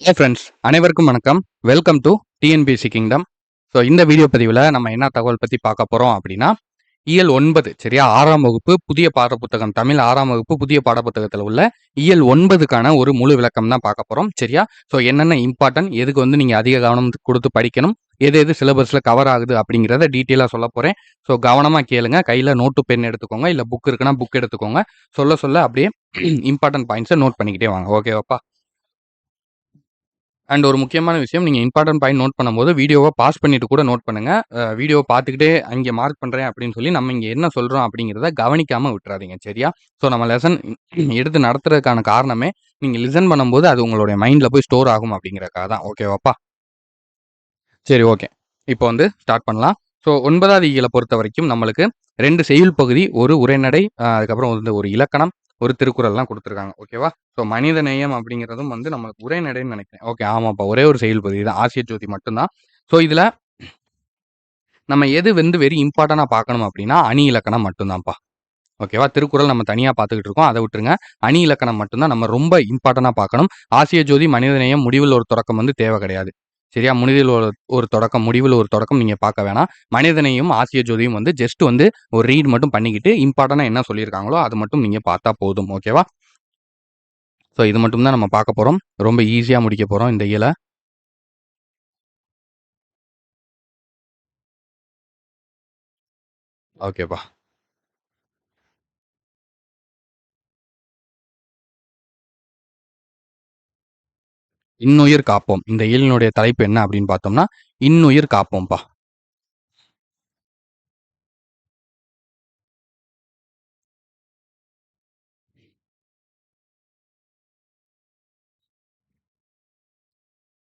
ஹே friends அனைவருக்கும் வணக்கம். Welcome to TNPSC kingdom so இந்த வீடியோ பதிவில் நம்ம என்ன தகவல் பற்றி பார்க்க போகிறோம் அப்படின்னா இயல் ஒன்பது சரியா? ஆறாம் வகுப்பு புதிய பாடப்புத்தகம் தமிழ் ஆறாம் வகுப்பு புதிய பாடப்புத்தகத்தில் உள்ள இயல் ஒன்பதுக்கான ஒரு முழு விளக்கம் தான் பார்க்க போகிறோம் சரியா? ஸோ என்னென்ன இம்பார்ட்டன்ட் எதுக்கு வந்து நீங்கள் அதிக கவனம் கொடுத்து படிக்கணும் எது எது சிலபஸில் கவர் ஆகுது அப்படிங்கிறத டீட்டெயிலாக சொல்ல போகிறேன் ஸோ கவனமாக கேளுங்க. கையில் நோட்டு பென் எடுத்துக்கோங்க. இல்லை புக் இருக்குன்னா புக் எடுத்துக்கோங்க. சொல்ல சொல்ல அப்படியே இம்பார்ட்டன்ட் பாயிண்ட்ஸை நோட் பண்ணிக்கிட்டே வாங்க. ஓகேவாப்பா அண்ட் ஒரு முக்கியமான விஷயம் நீங்கள் இம்பார்ட்டன்ட் பாயிண்ட் நோட் பண்ணும்போது வீடியோவை பாஸ் பண்ணிட்டு கூட நோட் பண்ணுங்க. வீடியோ பார்த்துக்கிட்டே அங்கே மார்க் பண்ணுறேன் அப்படின்னு சொல்லி நம்ம இங்கே என்ன சொல்கிறோம் அப்படிங்கிறத கவனிக்காமல் விட்டுறாதீங்க சரியா? ஸோ நம்ம லெசன் எடுத்து நடத்துறதுக்கான காரணமே நீங்கள் லிசன் பண்ணும்போது அது உங்களுடைய மைண்டில் போய் ஸ்டோர் ஆகும் அப்படிங்கிறக்காக தான். ஓகேவாப்பா சரி ஓகே இப்போ வந்து ஸ்டார்ட் பண்ணலாம். ஸோ ஒன்பதாவது இயலை பொறுத்த வரைக்கும் நம்மளுக்கு ரெண்டு செய்யுள் பகுதி ஒரு உரைநடை அதுக்கப்புறம் வந்து ஒரு இலக்கணம் ஒரு திருக்குறள்லாம் கொடுத்துருக்காங்க. ஓகேவா? ஸோ மனித நேயம் அப்படிங்கிறதும் வந்து நம்மளுக்கு உரைநடைன்னு நினைக்கிறேன். ஓகே ஆமாப்பா. ஒரே ஒரு செயல் பகுதி தான் ஆசிய ஜோதி மட்டும்தான். ஸோ இதில் நம்ம எது வந்து வெரி இம்பார்ட்டண்டாக பார்க்கணும் அப்படின்னா அணி இலக்கணம் மட்டும்தான்ப்பா. ஓகேவா? திருக்குறள் நம்ம தனியாக பார்த்துக்கிட்டு இருக்கோம். அதை விட்டுருங்க. அணி இலக்கணம் மட்டும்தான் நம்ம ரொம்ப இம்பார்ட்டண்டாக பார்க்கணும். ஆசிய ஜோதி மனிதநேயம் முடிவில் ஒரு தொடக்கம் வந்து தேவை கிடையாது. சரியா? முனிதில் ஒரு ஒரு தொடக்கம் முடிவில் ஒரு தொடக்கம் நீங்கள் பார்க்க வேணாம். மனிதனையும் ஆசிய ஜோதியும் வந்து ஜஸ்ட் வந்து ஒரு ரீட் மட்டும் பண்ணிக்கிட்டு இம்பார்ட்டண்டாக என்ன சொல்லியிருக்காங்களோ அது மட்டும் நீங்கள் பார்த்தா போதும். ஓகேவா ஸோ இது மட்டும் தான் நம்ம பார்க்க போகிறோம் ரொம்ப ஈஸியாக முடிக்க போகிறோம் இந்த இயலை. ஓகேப்பா இன்னுயிர் காப்போம். இந்த இயலினுடைய தலைப்பு என்ன அப்படின்னு பார்த்தோம்னா இன்னுயிர் காப்போம்ப்பா.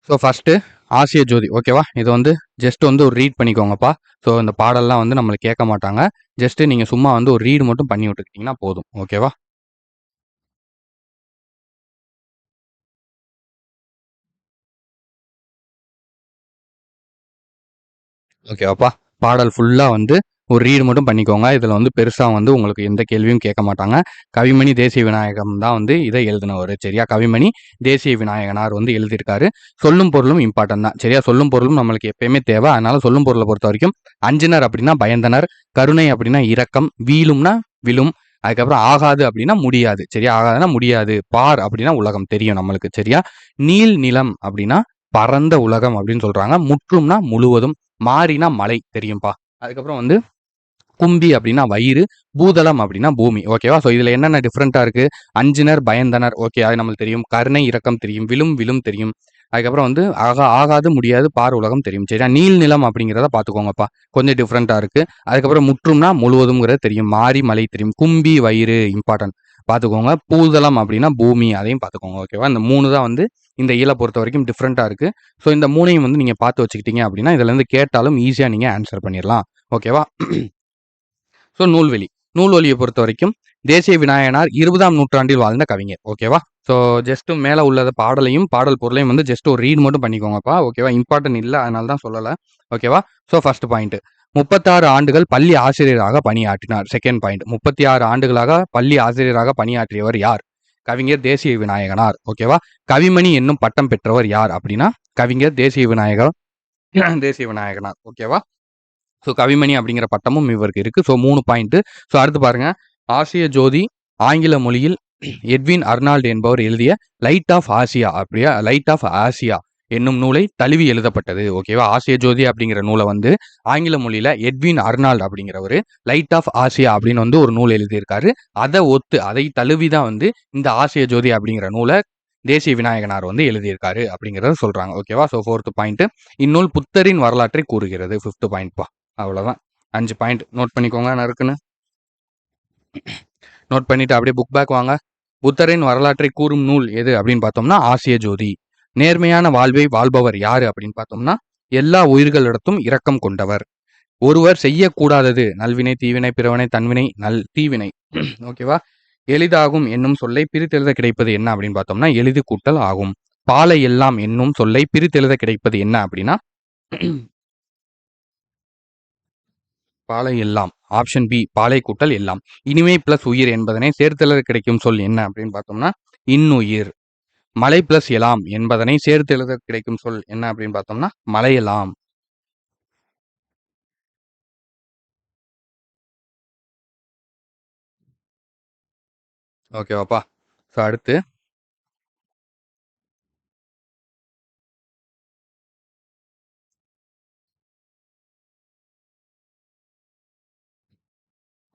ஸோ ஃபஸ்ட்டு ஆசிய ஜோதி ஓகேவா இது வந்து ஜஸ்ட் வந்து ஒரு ரீட் பண்ணிக்கோங்கப்பா. ஸோ இந்த பாடல்லாம் வந்து நம்மளுக்கு கேட்க மாட்டாங்க. ஜஸ்ட்டு நீங்கள் சும்மா வந்து ஒரு ரீடு மட்டும் பண்ணி விட்டுக்கிட்டிங்கன்னா போதும் ஓகேவா ஓகேவாப்பா பாடல் ஃபுல்லாக வந்து ஒரு ரீடு மட்டும் பண்ணிக்கோங்க. இதில் வந்து பெருசாக வந்து உங்களுக்கு எந்த கேள்வியும் கேட்க மாட்டாங்க. கவிமணி தேசிய விநாயகம் தான் வந்து இதை எழுதினவர். சரியா? கவிமணி தேசிய விநாயகனார் வந்து எழுதியிருக்காரு. சொல்லும் பொருளும் இம்பார்ட்டன்ட் தான். சரியா? சொல்லும் பொருளும் நம்மளுக்கு எப்பயுமே தேவை. அதனால சொல்லும் பொருளை பொறுத்த வரைக்கும் அஞ்சினர் அப்படின்னா பயந்தனர். கருணை அப்படின்னா இரக்கம். வீலும்னா விழும். அதுக்கப்புறம் ஆகாது அப்படின்னா முடியாது. சரியா? ஆகாதுன்னா முடியாது. பார் அப்படின்னா உலகம் தெரியும் நம்மளுக்கு. சரியா? நீல் நிலம் அப்படின்னா பரந்த உலகம் அப்படின்னு சொல்றாங்க. முற்றும்னா முழுவதும். மாறினா மலை தெரியும்பா. அதுக்கப்புறம் வந்து கும்பி அப்படின்னா வயிறு பூதளம் அப்படின்னா பூமி. ஓகேவா ஸோ இதில் என்னென்ன டிஃப்ரெண்ட்டாக இருக்குது அஞ்சினர் பயந்தனர். ஓகே அது நம்மளுக்கு தெரியும். கருணை இரக்கம் தெரியும். விழும் விழும் தெரியும். அதுக்கப்புறம் வந்து ஆகா ஆகாது முடியாது பார் உலகம் தெரியும். சரியா? நீல் நிலம் அப்படிங்கிறத பார்த்துக்கோங்கப்பா. கொஞ்சம் டிஃப்ரெண்ட்டாக இருக்குது அதுக்கப்புறம் முற்றும்னா முழுவதும்ங்கிறது தெரியும். மாறி மலை தெரியும். கும்பி வயிறு இம்பார்ட்டன்ட் பார்த்துக்கோங்க. பூதளம் அப்படின்னா பூமி அதையும் பார்த்துக்கோங்க. ஓகேவா இந்த மூணு தான் வந்து இந்த ஈழ பொறுத்த வரைக்கும் டிஃப்ரெண்ட்டாக இருக்குது ஸோ இந்த மூணையும் வந்து நீங்கள் பார்த்து வச்சுக்கிட்டீங்க அப்படின்னா இதுலேருந்து கேட்டாலும் ஈஸியாக நீங்கள் ஆன்சர் பண்ணிடலாம். ஓகேவா ஸோ நூல்வெளி. நூல்வெளியை பொறுத்த வரைக்கும் தேசிய விநாயகனார் இருபதாம் நூற்றாண்டில் வாழ்ந்த கவிஞர். ஓகேவா ஸோ ஜஸ்ட் மேலே உள்ளத பாடலையும் பாடல் பொருளையும் வந்து ஜஸ்ட் ஒரு ரீட் மட்டும் பண்ணிக்கோங்கப்பா. ஓகேவா இம்பார்ட்டன்ட் இல்லை அதனால தான் சொல்லலை. ஓகேவா ஸோ ஃபர்ஸ்ட் பாயிண்ட் முப்பத்தாறு ஆண்டுகள் பள்ளி ஆசிரியராக பணியாற்றினார். செகண்ட் பாயிண்ட் முப்பத்தி ஆறு ஆண்டுகளாக பள்ளி ஆசிரியராக பணியாற்றியவர் யார்? கவிஞர் தேசிய விநாயகனார். ஓகேவா கவிமணி என்னும் பட்டம் பெற்றவர் யார் அப்படின்னா கவிஞர் தேசிய விநாயகர் தேசிய விநாயகனார். ஓகேவா ஸோ கவிமணி அப்படிங்கிற பட்டமும் இவருக்கு இருக்கு. ஸோ மூணு பாயிண்ட் ஸோ அடுத்து பாருங்க. ஆசிய ஜோதி ஆங்கில மொழியில் எட்வின் அர்னால்டு என்பவர் எழுதிய லைட் ஆஃப் ஆசியா அப்படியா? லைட் ஆஃப் ஆசியா என்னும் நூலை தழுவி எழுதப்பட்டது. ஓகேவா? ஆசிய ஜோதி அப்படிங்கிற நூலை வந்து ஆங்கில மொழியில எட்வின் அர்னால்டு அப்படிங்கிறவர் லைட் ஆஃப் ஆசியா அப்படின்னு வந்து ஒரு நூல் எழுதியிருக்காரு. அதை ஒத்து அதை தழுவி தான் வந்து இந்த ஆசிய ஜோதி அப்படிங்கிற நூலை தேசிய விநாயகனார் வந்து எழுதியிருக்காரு அப்படிங்கிறத சொல்றாங்க. ஓகேவா? ஸோ ஃபோர்த் பாயிண்ட் இந்நூல் புத்தரின் வரலாற்றை கூறுகிறது. ஃபிஃப்த் பாயிண்ட்ப்பா அவ்வளோதான் அஞ்சு பாயிண்ட் நோட் பண்ணிக்கோங்க நறுக்குன்னு நோட் பண்ணிட்டு அப்படியே புக் பேக் வாங்க. புத்தரின் வரலாற்றை கூறும் நூல் எது அப்படின்னு பார்த்தோம்னா ஆசிய ஜோதி. நேர்மையான வாழ்வை வாழ்பவர் யாரு அப்படின்னு பார்த்தோம்னா எல்லா உயிர்களிடத்தும் இரக்கம் கொண்டவர். ஒருவர் செய்யக்கூடாதது நல்வினை தீவினை பிறவினை தன்வினை நல் தீவினை. ஓகேவா எளிதாகும் என்னும் சொல்லை பிரித்தெழுத கிடைப்பது என்ன அப்படின்னு பார்த்தோம்னா எளிது கூட்டல் ஆகும். பாலை எல்லாம் என்னும் சொல்லை பிரித்தெழுத கிடைப்பது என்ன அப்படின்னா பாலை எல்லாம் ஆப்ஷன் பி பாலை கூட்டல் எல்லாம். இனிமை பிளஸ் உயிர் என்பதனை சேர்த்தெழுத கிடைக்கும் சொல் என்ன அப்படின்னு பார்த்தோம்னா இன்னுயிர். மலை பிளஸ் எலாம் என்பதனை சேர்த்து எழுத கிடைக்கும் சொல் என்ன அப்படின்னு பார்த்தோம்னா மலையலாம் ஓகேவாப்பா ஸோ அடுத்து.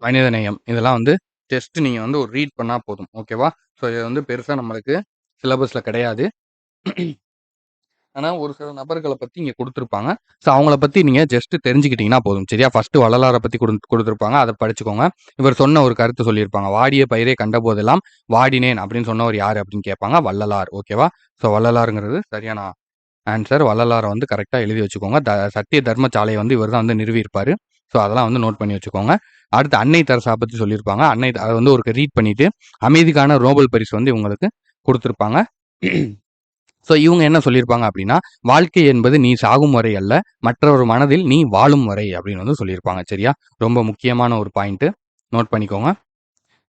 மனித நேயம். இதெல்லாம் வந்து டெஸ்ட் நீங்கள் வந்து ஒரு ரீட் பண்ணால் போதும். ஓகேவா ஸோ இது வந்து பெருசாக நம்மளுக்கு சிலபஸில் கிடையாது. ஆனால் ஒரு சில நபர்களை பற்றி இங்கே கொடுத்துருப்பாங்க. ஸோ அவங்கள பற்றி நீங்கள் ஜஸ்ட் தெரிஞ்சுக்கிட்டீங்கன்னா போதும். சரியா? ஃபஸ்ட்டு வள்ளலாரை பற்றி கொடு கொடுத்துருப்பாங்க. அதை படிச்சுக்கோங்க. இவர் சொன்ன ஒரு கருத்து சொல்லியிருப்பாங்க. வாடிய பயிரே கண்ட போதெல்லாம் வாடினேன் அப்படின்னு சொன்னவர் யார் அப்படின்னு கேட்பாங்க. வள்ளலார். ஓகேவா ஸோ வள்ளலாருங்கிறது சரியான ஆன்சர் வள்ளலாரை வந்து கரெக்டாக எழுதி வச்சுக்கோங்க. த சத்திய தர்மசாலையை வந்து இவர் தான் வந்து நிறுவியிருப்பார். ஸோ அதெல்லாம் வந்து நோட் பண்ணி வச்சுக்கோங்க. அடுத்து அன்னை தரசா பற்றி சொல்லியிருப்பாங்க. அன்னை அதை வந்து ஒரு ரீட் பண்ணிவிட்டு அமைதிக்கான ரோபல் பரிசு வந்து இவங்களுக்கு கொடுத்துருப்பாங்க. ஸோ இவங்க என்ன சொல்லியிருப்பாங்க அப்படின்னா வாழ்க்கை என்பது நீ சாகும் வரை அல்ல மற்றொரு மனதில் நீ வாழும் வரை அப்படின்னு வந்து சொல்லியிருப்பாங்க. சரியா? ரொம்ப முக்கியமான ஒரு பாயிண்ட்டு நோட் பண்ணிக்கோங்க.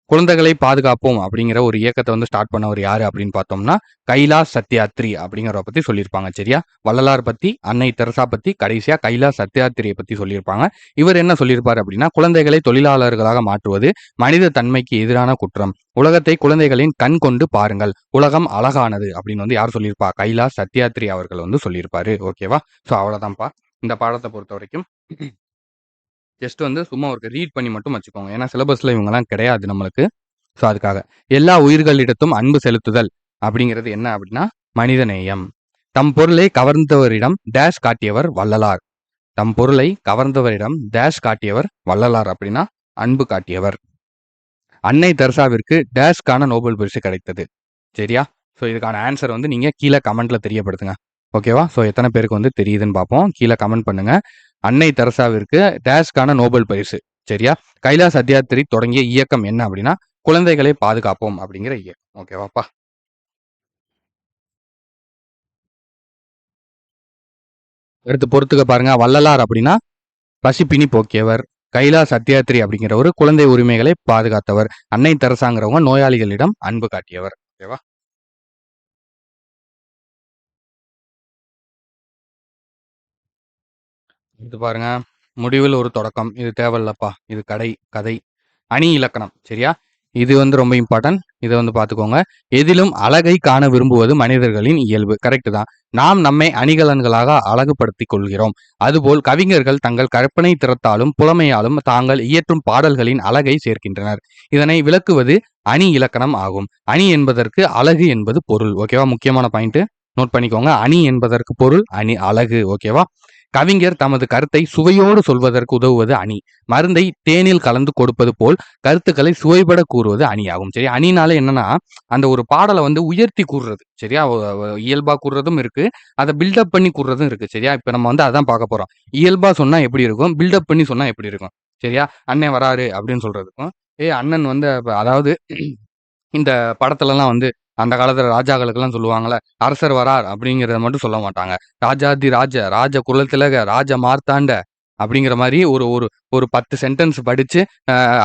குழந்தைகளை பாதுகாப்போம் அப்படிங்கிற ஒரு இயக்கத்தை வந்து ஸ்டார்ட் பண்ணவர் யாரு அப்படின்னு பார்த்தோம்னா கைலாஸ் சத்யாத்ரி அப்படிங்கிறத பத்தி சொல்லியிருப்பாங்க சரியா? வள்ளலார் பத்தி அன்னை தெரசா பத்தி கடைசியா கைலாஸ் சத்யாத்ரியை பத்தி சொல்லியிருப்பாங்க. இவர் என்ன சொல்லியிருப்பாரு அப்படின்னா குழந்தைகளை தொழிலாளர்களாக மாற்றுவது மனித தன்மைக்கு எதிரான குற்றம். உலகத்தை குழந்தைகளின் கண் கொண்டு பாருங்கள். உலகம் அழகானது அப்படின்னு வந்து யார் சொல்லியிருப்பா? கைலாஸ் சத்யாத்ரி அவர்கள் வந்து சொல்லியிருப்பாரு. ஓகேவா? ஸோ அவ்வளோதான்ப்பா இந்த பாடத்தை பொறுத்த வரைக்கும் ஜஸ்ட் வந்து சும்மா ஒரு ரீட் பண்ணி மட்டும் வச்சுக்கோங்க. ஏன்னா சிலபஸ்ல இவங்கெல்லாம் கிடையாது நம்மளுக்கு. ஸோ அதுக்காக. எல்லா உயிர்களிடத்தும் அன்பு செலுத்துதல் அப்படிங்கிறது என்ன அப்படின்னா மனித நேயம் தம் பொருளை கவர்ந்தவரிடம் டேஷ் காட்டியவர் வள்ளலார். தம் பொருளை கவர்ந்தவரிடம் டேஷ் காட்டியவர் வள்ளலார் அப்படின்னா அன்பு காட்டியவர். அன்னை தர்சாவிற்கு டேஷ்கான நோபல் பரிசு கிடைத்தது. சரியா? ஸோ இதுக்கான ஆன்சர் வந்து நீங்கள் கீழே கமெண்ட்ல தெரியப்படுத்துங்க. ஓகேவா? ஸோ எத்தனை பேருக்கு வந்து தெரியுதுன்னு பார்ப்போம். கீழே கமெண்ட் பண்ணுங்க. அன்னை தெரசாவிற்கு டேஷ்கான நோபல் பரிசு. சரியா? கைலாஸ் அத்தியாத்திரி தொடங்கிய இயக்கம் என்ன அப்படின்னா குழந்தைகளை பாதுகாப்போம் அப்படிங்கிற இயக்கம். ஓகேவாப்பா? எடுத்து பொறுத்துக்க பாருங்க. வள்ளலார் அப்படின்னா பசிப்பினி போக்கியவர். கைலாஸ் அத்தியாத்திரி அப்படிங்கிறவர் குழந்தை உரிமைகளை பாதுகாத்தவர். அன்னை தெரசாங்கிறவங்க நோயாளிகளிடம் அன்பு காட்டியவர். ஓகேவா? இது பாருங்க. முடிவில் ஒரு தொடக்கம். இது தேவையில்லப்பா. இது கடை கதை. அணி இலக்கணம். சரியா? இது வந்து ரொம்ப இம்பார்ட்டன்ட் இதை வந்து பார்த்துக்கோங்க எதிலும் அழகை காண விரும்புவது மனிதர்களின் இயல்பு. கரெக்டு தான். நாம் நம்மை அணிகலன்களாக அழகுபடுத்திக் கொள்கிறோம். அதுபோல் கவிஞர்கள் தங்கள் கற்பனை திறத்தாலும் புலமையாலும் தாங்கள் இயற்றும் பாடல்களின் அழகை சேர்க்கின்றனர். இதனை விளக்குவது அணி இலக்கணம் ஆகும். அணி என்பதற்கு அழகு என்பது பொருள். ஓகேவா முக்கியமான பாயிண்ட் நோட் பண்ணிக்கோங்க. அணி என்பதற்கு பொருள் அணி அழகு. ஓகேவா கவிஞர் தமது கருத்தை சுவையோடு சொல்வதற்கு உதவுவது அணி. மருந்தை தேனில் கலந்து கொடுப்பது போல் கருத்துக்களை சுவைபட கூறுவது அணியாகும். சரி அணினால என்னன்னா அந்த ஒரு பாடலை வந்து உயர்த்தி கூறுறது. சரியா? இயல்பா கூறுறதும் இருக்கு. அதை பில்டப் பண்ணி கூறுறதும் இருக்கு. சரியா? இப்ப நம்ம வந்து அதான் பார்க்க போறோம். இயல்பா சொன்னா எப்படி இருக்கும்? பில்டப் பண்ணி சொன்னா எப்படி இருக்கும்? சரியா? அண்ணன் வராரு அப்படின்னு சொல்றதுக்கும் ஏ அண்ணன் வந்து அதாவது இந்த படத்துலலாம் வந்து அந்த காலத்துல ராஜாக்களுக்கெல்லாம் சொல்லுவாங்கள அரசர் வரார் அப்படிங்கிறத மட்டும் சொல்ல மாட்டாங்க. ராஜாதி ராஜ ராஜ குலத்திலக ராஜ மார்த்தாண்ட அப்படிங்கிற மாதிரி ஒரு ஒரு ஒரு பத்து சென்டென்ஸ் படித்து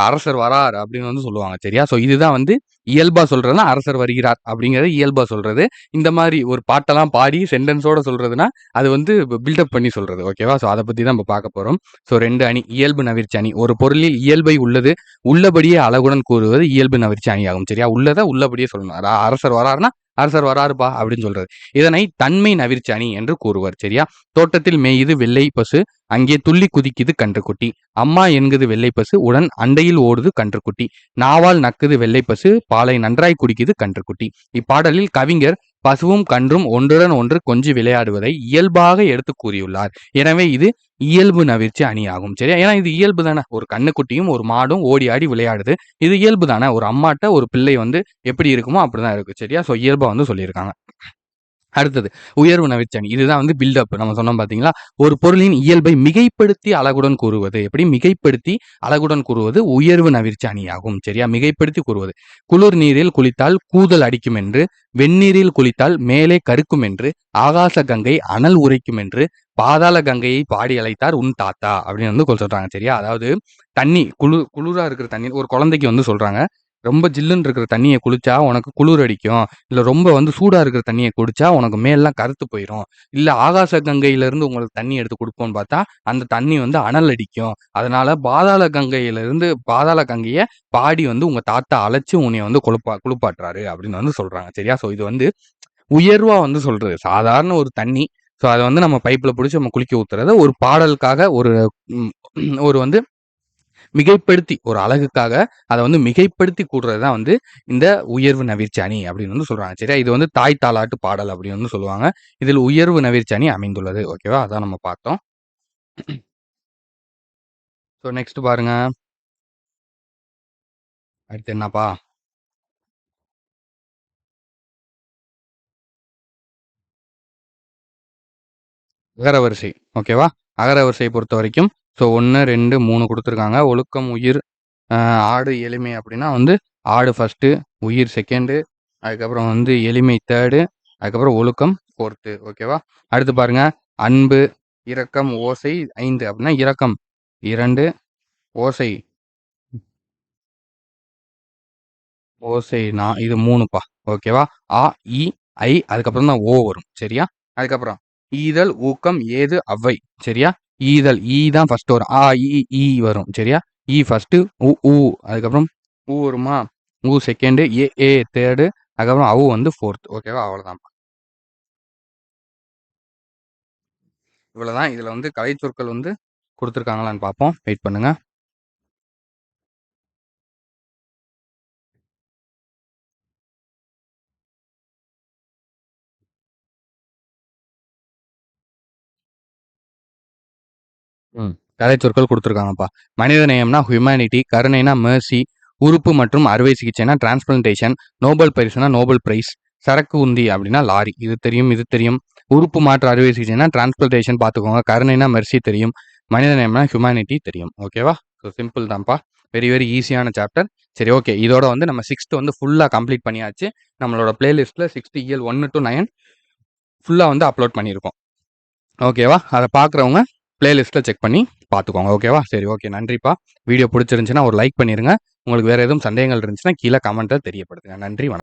அரசர் வரார் அப்படின்னு வந்து சொல்லுவாங்க சரியா? ஸோ இதுதான் வந்து இயல்பாக சொல்கிறதுனா அரசர் வருகிறார் அப்படிங்கிறத இயல்பாக சொல்கிறது இந்த மாதிரி ஒரு பாட்டெல்லாம் பாடி சென்டென்ஸோட சொல்கிறதுனா அது வந்து பில்டப் பண்ணி சொல்கிறது ஓகேவா ஸோ அதை பற்றி தான் நம்ம பார்க்க போகிறோம் ஸோ ரெண்டு அணி இயல்பு நவிர்ச்சி அணி. ஒரு பொருளில் இயல்பை உள்ளது உள்ளபடியே அழகுடன் கூறுவது இயல்பு நவிர்ச்சி அணி ஆகும் சரியா? உள்ளதை உள்ளபடியே சொல்லணும். அரசர் வராருன்னா அரசர் வராருப்பா அப்படின்னு சொல்றாரு. இதனை தன்மை நவிர்ச்சி அணி என்று கூறுவார் சரியா? தோட்டத்தில் மேயுது வெள்ளை பசு அங்கே துள்ளி குதிக்குது கன்றுக்குட்டி. அம்மா என்குது வெள்ளை பசு உடன் அண்டையில் ஓடுது கன்றுக்குட்டி. நாவால் நக்குது வெள்ளை பசு பாலை நன்றாய் குடிக்குது கன்றுக்குட்டி. இப்பாடலில் கவிஞர் பசுவும் கன்றும் ஒன்றுடன் ஒன்று கொஞ்சி விளையாடுவதை இயல்பாக எடுத்து கூறியுள்ளார். எனவே இது இயல்பு நவிர்ச்சி அணியாகும். சரியா? ஏன்னா இது இயல்பு தானே. ஒரு கண்ணுக்குட்டியும் ஒரு மாடும் ஓடி ஆடி விளையாடுது. இது இயல்பு தானே. ஒரு அம்மாட்ட ஒரு பிள்ளை வந்து எப்படி இருக்குமோ அப்படிதான் இருக்கு. சரியா? ஸோ இயல்பா வந்து சொல்லியிருக்காங்க. அடுத்தது உயர்வு நவிச்சணி இதுதான் வந்து பில்டப் நம்ம சொன்னோம் பார்த்தீங்களா ஒரு பொருளின் இயல்பை மிகைப்படுத்தி அழகுடன் கூறுவது. எப்படி? மிகைப்படுத்தி அழகுடன் கூறுவது உயர்வு நவிர்ச்சி ஆகும் சரியா? மிகைப்படுத்தி கூறுவது. குளிர் நீரில் குளித்தால் கூதல் அடிக்கும் என்று வெந்நீரில் குளித்தால் மேலே கருக்கும் என்று ஆகாச கங்கை அனல் உரைக்கும் என்று பாதாள கங்கையை பாடி அழைத்தார் உன் தாத்தா அப்படின்னு வந்து சொல்றாங்க. சரியா? அதாவது தண்ணி குளிர் குளிரா இருக்கிற தண்ணி ஒரு குழந்தைக்கு வந்து சொல்றாங்க. ரொம்ப ஜில்லுன்னு இருக்கிற தண்ணியை குளிச்சா உனக்கு குளிர் அடிக்கும். இல்லை ரொம்ப வந்து சூடாக இருக்கிற தண்ணியை குடிச்சா உனக்கு மேலாம் கருத்து போயிடும் இல்லை ஆகாச கங்கையிலேருந்து உங்களுக்கு தண்ணி எடுத்து கொடுப்போன்னு பார்த்தா, அந்த தண்ணி வந்து அனல் அடிக்கும். அதனால பாதாள கங்கையிலேருந்து பாதாள கங்கையை பாடி வந்து உங்கள் தாத்தா அழைச்சி உன்னை வந்து குளிப்பா குளிப்பாட்டுறாரு அப்படின்னு வந்து சொல்கிறாங்க சரியா? ஸோ இது வந்து உயர்வாக வந்து சொல்கிறது சாதாரண ஒரு தண்ணி. ஸோ அதை வந்து நம்ம பைப்பில் பிடிச்சி நம்ம குளிக்க ஊற்றுறத ஒரு பாடலுக்காக ஒரு ஒரு வந்து மிகைப்படுத்தி ஒரு அழகுக்காக அதை வந்து மிகைப்படுத்தி கூடுறது தான் வந்து இந்த உயர்வு நவிர்ச்சி அணி அப்படின்னு வந்து சொல்றாங்க. சரியா? இது வந்து தாய் தாளாட்டு பாடல் அப்படின்னு வந்து சொல்லுவாங்க. இதில் உயர்வு நவிர்ச்சி அணி அமைந்துள்ளது. ஓகேவா? அதான் நம்ம பார்த்தோம். ஸோ நெக்ஸ்ட் பாருங்க. அடுத்து என்னப்பா? அகரவரிசை. ஓகேவா? அகரவரிசையை பொறுத்த வரைக்கும் ஸோ ஒன்று ரெண்டு மூணு கொடுத்துருக்காங்க ஒழுக்கம், உயிர், ஆடு, எளிமை அப்படின்னா வந்து ஆடு ஃபர்ஸ்ட்டு, உயிர் செகண்டு, அதுக்கப்புறம் வந்து எளிமை தேர்டு, அதுக்கப்புறம் ஒழுக்கம் ஃபோர்த்து. ஓகேவா? அடுத்து பாருங்க. அன்பு, இரக்கம், ஓசை ஐந்து அப்படின்னா இரக்கம் இரண்டு ஓசை ஓசை நான் இது மூணுப்பா ஓகேவா? ஆ இ, ஐ அதுக்கப்புறம் தான் ஓ வரும். சரியா? அதுக்கப்புறம் ஈதல், ஊக்கம், ஏது, அவ்வை. சரியா? ஈதல் ஈ தான் ஃபர்ஸ்ட் வரும். ஆ, இ, ஈ வரும். சரியா? இ ஃபர்ஸ்ட்டு, உ, ஊ அதுக்கப்புறம் ஊ வருமா? ஊ செகண்டு, ஏ, ஏ தேர்டு, அதுக்கப்புறம் அவு வந்து ஃபோர்த். ஓகேவா? அவ்வளோதான் இவ்வளோதான். இதில் வந்து கலைச்சொற்கள் வந்து கொடுத்துருக்காங்களான்னு பார்ப்போம். வெயிட் பண்ணுங்கள் ம். கொடுத்துருக்காங்கப்பா மனித மனிதநேயம்னா ஹியூமனிட்டி, கருணைனா மெர்சி, உறுப்பு மற்றும் அறுவை சிகிச்சைனா டிரான்ஸ்பிளன்டேஷன் நோபல் பரிசுனா நோபல் பிரைஸ், சரக்கு உந்தி அப்படின்னா லாரி. இது தெரியும், இது தெரியும். உறுப்பு மாற்று அறுவை சிகிச்சைனா டிரான்ஸ்பிளன்டேஷன் பார்த்துக்கோங்க. கருணைனா மெர்சி தெரியும். மனிதநேயம்னா ஹியூமனிட்டி தெரியும். ஓகேவா? ஸோ சிம்பிள் தான்ப்பா. வெரி வெரி ஈஸியான சாப்டர். சரி ஓகே. இதோட வந்து நம்ம சிக்ஸ்த்து வந்து ஃபுல்லாக கம்ப்ளீட் பண்ணியாச்சு. நம்மளோட பிளேலிஸ்ட்டில் சிக்ஸ்த்து இயல் 1 டூ 9 ஃபுல்லா வந்து அப்லோட் பண்ணியிருக்கோம். ஓகேவா? அதை பார்க்குறவங்க பிளேலிஸ்ட்டில் செக் பண்ணி பார்த்துக்கோங்க. ஓகேவா? சரி ஓகே. நன்றிப்பா. வீடியோ பிடிச்சிருந்துச்சின்னா ஒரு லைக் பண்ணிடுங்க உங்களுக்கு வேறு எதுவும் சந்தேகங்கள் இருந்துச்சுன்னா கீழே கமெண்ட்டில் தெரியப்படுத்துங்க. நன்றி, வணக்கம்.